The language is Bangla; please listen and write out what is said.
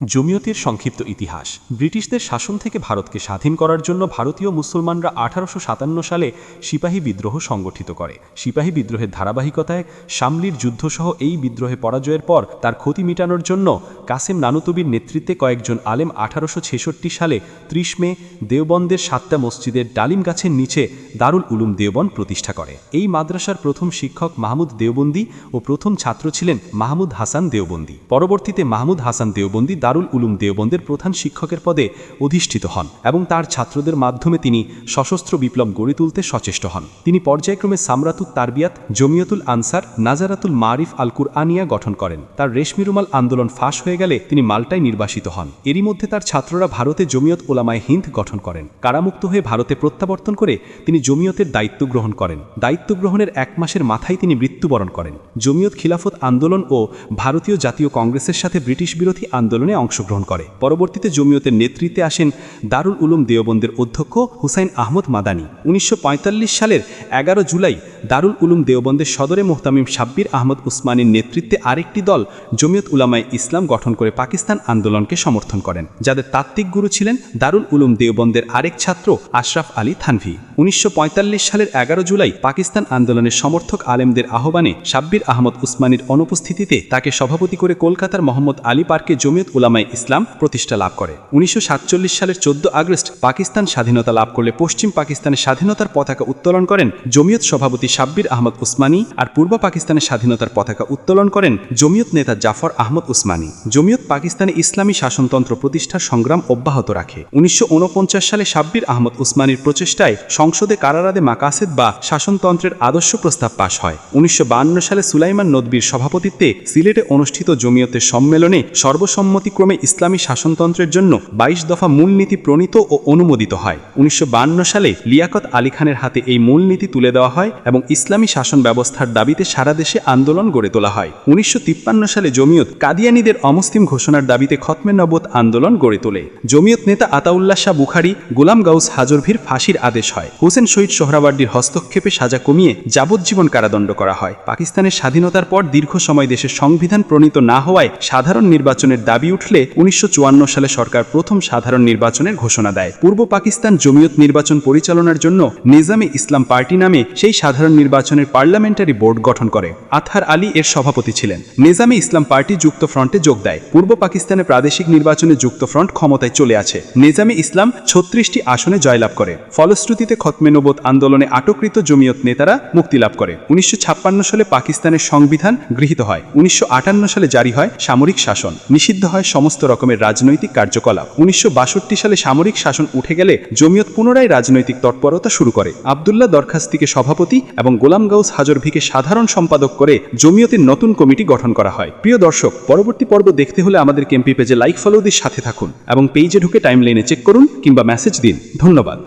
জমিয়তের সংক্ষিপ্ত ইতিহাস। ব্রিটিশদের শাসন থেকে ভারতকে স্বাধীন করার জন্য ভারতীয় মুসলমানরা আঠারোশো সাতান্ন সালে সিপাহী বিদ্রোহ সংগঠিত করে। সিপাহী বিদ্রোহের ধারাবাহিকতায় শামলির যুদ্ধসহ এই বিদ্রোহে পরাজয়ের পর তার ক্ষতি মেটানোর জন্য কাসেম নানুতুবির নেতৃত্বে কয়েকজন আলেম আঠারোশো ছেষট্টি সালে ত্রিশ মে দেওবন্দের সাতটা মসজিদের ডালিম গাছের নিচে দারুল উলুম দেওবন্দ প্রতিষ্ঠা করে। এই মাদ্রাসার প্রথম শিক্ষক মাহমুদ দেওবন্দি ও প্রথম ছাত্র ছিলেন মাহমুদ হাসান দেওবন্দি। পরবর্তীতে মাহমুদ হাসান দেওবন্দি দারুল উলুম দেওবন্দের প্রধান শিক্ষকের পদে অধিষ্ঠিত হন এবং তার ছাত্রদের মাধ্যমে তিনি সশস্ত্র বিপ্লব গড়ে তুলতে সচেষ্ট হন। তিনি পর্যায়ক্রমে সামরাতুল তারবিয়াত, জমিয়তুল আনসার, নাজারাতুল মারিফ আল কুরআনিয়া গঠন করেন। তার রেশমি রুমাল আন্দোলন ফাঁস হয়ে গেলে তিনি মাল্টায় নির্বাসিত হন। এরই মধ্যে তার ছাত্ররা ভারতে জমিয়ত ওলামায় হিন্দ গঠন করেন। কারামুক্ত হয়ে ভারতে প্রত্যাবর্তন করে তিনি জমিয়তের দায়িত্ব গ্রহণ করেন। দায়িত্ব গ্রহণের এক মাসের মাথায় তিনি মৃত্যুবরণ করেন। জমিয়ত খিলাফত আন্দোলন ও ভারতীয় জাতীয় কংগ্রেসের সাথে ব্রিটিশ বিরোধী আন্দোলনে অংশগ্রহণ করে। পরবর্তীতে জমিয়তের নেতৃত্বে আসেন দারুল উলুম দেওবন্দের অধ্যক্ষ হুসাইন আহমদ মাদানি। উনিশশো সালের এগারো জুলাই দারুল উলুম দেওবন্দের সদরে মোহতামিম সাব্বির আহমদ উসমানের নেতৃত্বে আরেকটি দল জমিয়ত উলামায় ইসলাম গঠন করে পাকিস্তান আন্দোলনকে সমর্থন করেন, যাদের তাত্ত্বিক গুরু ছিলেন দারুল উলুম দেওবন্দের আরেক ছাত্র আশরাফ আলী থানভি। উনিশশো পঁয়তাল্লিশ সালের এগারো জুলাই পাকিস্তান আন্দোলনের সমর্থক আলেমদের আহ্বানে সাব্বির আহমদ উসমানীর অনুপস্থিতিতে তাকে সভাপতি করে কলকাতার মোহাম্মদ আলী পার্কে জমিয়ত উলামায় ইসলাম প্রতিষ্ঠা লাভ করে। উনিশশো সাতচল্লিশ সালের চোদ্দ আগস্ট পাকিস্তান স্বাধীনতা লাভ করলে পশ্চিম পাকিস্তানের স্বাধীনতার পতাকা উত্তোলন করেন জমিয়ত সভাপতি সাব্বির আহমদ উসমানী আর পূর্ব পাকিস্তানের স্বাধীনতার পতাকা উত্তোলন করেন জমিয়ত নেতা জাফর আহমদ উসমানী। জমিয়ত পাকিস্তানে ইসলামী শাসনতন্ত্র প্রতিষ্ঠার সংগ্রাম অব্যাহত রাখে। উনিশশো ঊনপঞ্চাশ সালে সাব্বির আহমদ উসমানীর প্রচেষ্টায় সংসদে কারারাদে মাকাসেদ বা শাসনতন্ত্রের আদর্শ প্রস্তাব পাশ হয়। উনিশশো সালে সুলাইমান নদবির সভাপতিত্বে সিলেটে অনুষ্ঠিত জমিয়তের সম্মেলনে সর্বসম্মতিক্রমে ইসলামী শাসনতন্ত্রের জন্য বাইশ দফা মূলনীতি প্রণীত ও অনুমোদিত হয়। উনিশশো সালে লিয়াকত আলী খানের হাতে এই মূলনীতি তুলে দেওয়া হয় এবং ইসলামী শাসন ব্যবস্থার দাবিতে সারা দেশে আন্দোলন গড়ে তোলা হয়। উনিশশো তিপ্পান্ন সালে জমিয়ত কাদিয়ানিদের অমুসলিম ঘোষণার দাবিতে খতমে নবত আন্দোলন গড়ে তোলে। জমিয়ত নেতা আতাউল্লাহ শাহ বুখারি, গোলাম গাউস হাজরভির ফাঁসির আদেশ হয়। হোসেন শহীদ সোহরাওয়ার্দির হস্তক্ষেপে সাজা কমিয়ে যাবজ্জীবন কারাদণ্ড করা হয়। পাকিস্তানের স্বাধীনতার পর দীর্ঘ সময় দেশের সংবিধান প্রণীত না হওয়ায় সাধারণ নির্বাচনের দাবি উঠলে উনিশশো চুয়ান্ন সালে সরকার প্রথম সাধারণ নির্বাচনের ঘোষণা দেয়। পূর্ব পাকিস্তান জমিয়ত নির্বাচন পরিচালনার জন্য নিজামে ইসলাম পার্টি নামে সেই সাধারণ নির্বাচনের পার্লামেন্টারি বোর্ড গঠন করে। আথার আলী এর সভাপতি ছিলেন। নিজামে ইসলাম পার্টি যুক্ত ফ্রন্টে যোগ দেয়। পূর্ব পাকিস্তানে প্রাদেশিক নির্বাচনে যুক্ত ফ্রন্ট ক্ষমতায় চলে আছে নিজামে ইসলাম ছত্রিশটি আসনে জয়লাভ করে। ফলশ্রুতিতে খতমে নবত আন্দোলনে আটককৃত জমিয়ত নেতারা মুক্তি লাভ করে। উনিশশো ছাপ্পান্ন সালে পাকিস্তানের সংবিধান গৃহীত হয়। উনিশশো আটান্ন সালে জারি হয় সামরিক শাসন। নিষিদ্ধ হয় সমস্ত রকমের রাজনৈতিক কার্যকলাপ। উনিশশো বাষট্টি সালে সামরিক শাসন উঠে গেলে জমিয়ত পুনরায় রাজনৈতিক তৎপরতা শুরু করে। আবদুল্লাহ দরখাস্তিকে সভাপতি এবং গোলাম গাউস হাজরভিকে সাধারণ সম্পাদক করে জমিয়তের নতুন কমিটি গঠন করা হয়। প্রিয় দর্শক, পরবর্তী পর্ব দেখতে হলে আমাদের কেম্পি পেজে লাইক ফলোদের সাথে থাকুন এবং পেজে ঢুকে টাইম লাইনে চেক করুন কিংবা মেসেজ দিন। ধন্যবাদ।